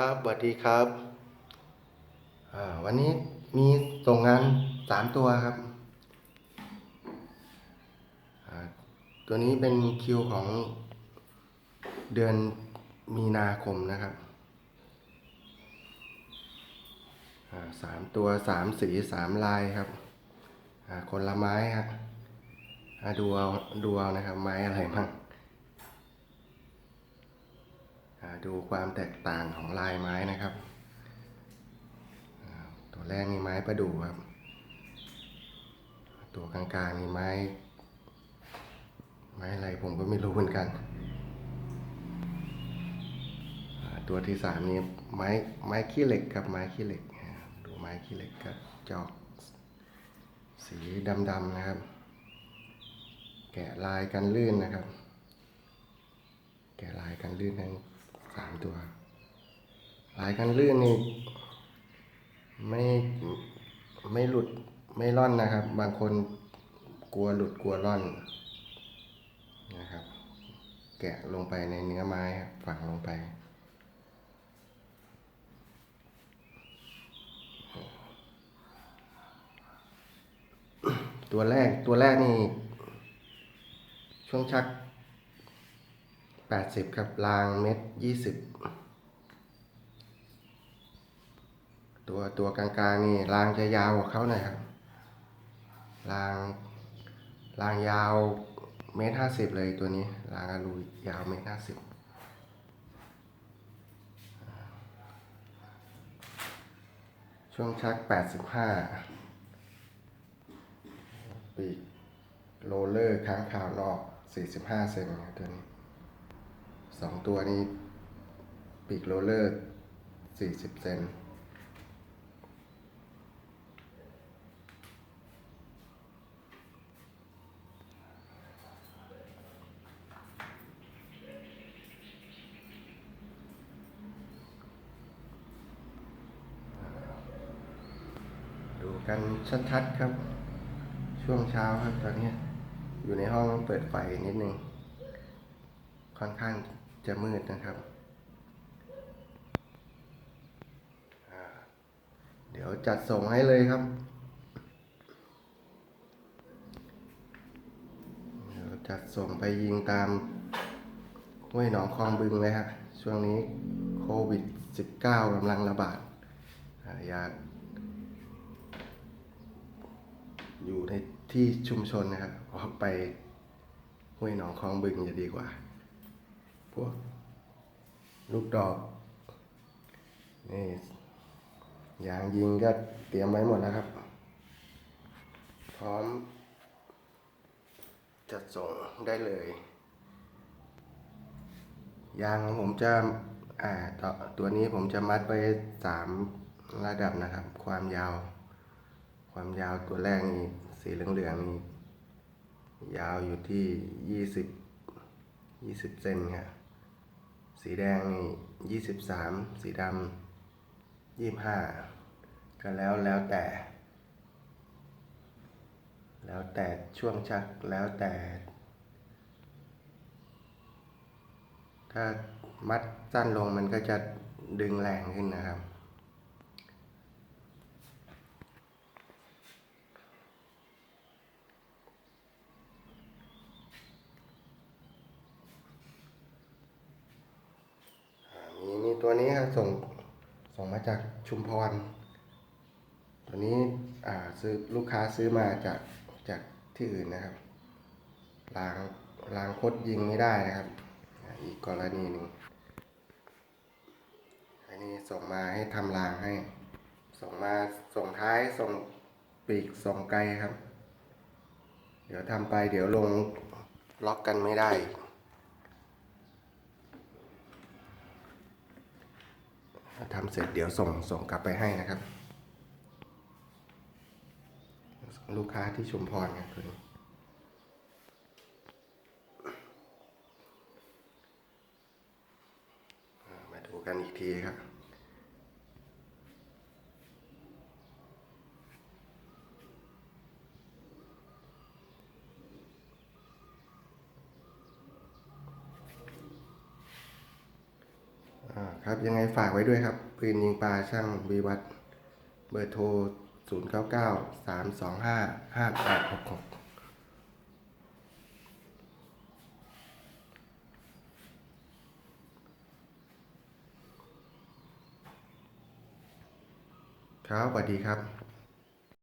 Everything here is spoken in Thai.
ครับสวัสดีครับอ่าวันนี้มีส่งงานสามตัวครับอ่าตัวนี้เป็นคิวของเดือนมีนาคมนะครับอ่าสามตัวสามสีสามลายครับอ่าคนละไม้ครับอ่าดูเอาดูเอานะครับไม้อะไรบ้าง อ่า ดูความแตกต่างของลายไม้นะครับ ตัวแรกนี่ไม้ประดู่ครับ ตัวกลางๆนี่ไม้ ไม้อะไรผมก็ไม่รู้เหมือนกัน ตัวที่สามนี่ไม้ไม้ขี้เหล็กครับไม้ขี้เหล็กดูไม้ขี้เหล็กครับจอกสีดำๆนะครับ แกะลายกันลื่นนะครับ แกะลายกันลื่นทั้ง สามตัว หลายกันลื่นนี่ไม่ไม่หลุดไม่ร่อนนะครับ บางคนกลัวหลุดกลัวร่อนนะครับ แกะลงไปในเนื้อไม้ครับฝังลงไปตัวแรกตัวแรกนี่ ช่วงชัก แปดสิบครับรางเม็ดยี่สิบตัวตัวกลางๆนี่รางจะยาวกว่าเขาหน่อยครับรางรางยาวเมตรห้าสิบเลยตัวนี้รางอลูยาวเมตรห้าสิบช่วงชักแปดสิบห้าปีกโรลเลอร์ค้างคาวนอกสี่สิบห้าเซนตัวนี้ สองตัวนี้ปีกโรลเลอร์สี่สิบเซนดูกันชัดๆครับ ช่วงเช้าครับตอนนี้อยู่ในห้องเปิดไฟนิดนึงค่อนข้าง จะมืดนะครับ เดี๋ยวจัดส่งให้เลยครับเดี๋ยวจัดส่งไปยิงตามห้วยหนองคลองบึงเลยฮะช่วงนี้โควิด -19 กำลังระบาดอ่าอยากอยู่ในที่ชุมชนนะครับออกไปห้วยหนองคลองบึงจะดีกว่า พวก ลูกดอกนี่ยางยิงก็เตรียมไว้หมดแล้วครับ พร้อม จัดส่งได้เลย ยางผมจะอ่าต่อตัวนี้ผมจะมัดไว้สามระดับนะครับ ความยาว ความยาวตัวแรกนี่สีเหลืองๆนี่ยาวอยู่ที่ยี่สิบยี่สิบเซนครับ สีแดงนี่ยี่สิบสามสีดำยี่ห้าก็แล้วแล้วแต่ แล้วแต่ช่วงชักแล้วแต่ ถ้ามัดสั้นลงมันก็จะดึงแรงขึ้นนะครับ อ่ามีมี ตัวนี้ครับส่งส่งมาจากชุมพร ตัวนี้อ่าซื้อลูกค้าซื้อมาจากจากที่อื่นนะครับรางรางคดยิงไม่ได้นะครับ อีกกรณีหนึ่งอันนี้ส่งมาให้ทำรางให้ ส่งมาส่งท้ายส่งปีกส่งไกลครับ เดี๋ยวทำไปเดี๋ยวลงล็อกกันไม่ได้ ทำเสร็จเดี๋ยวส่งส่งกลับไปให้นะครับ ลูกค้าที่ชุมพรนะคุณมาดูกันอีกทีครับ อ่า ครับยังไงฝากไว้ด้วยครับ ปืนยิงปลาช่างวีวัตเบอร์โทร 0 9 9 3 2 5 5 8 6 6ครับสวัสดีครับ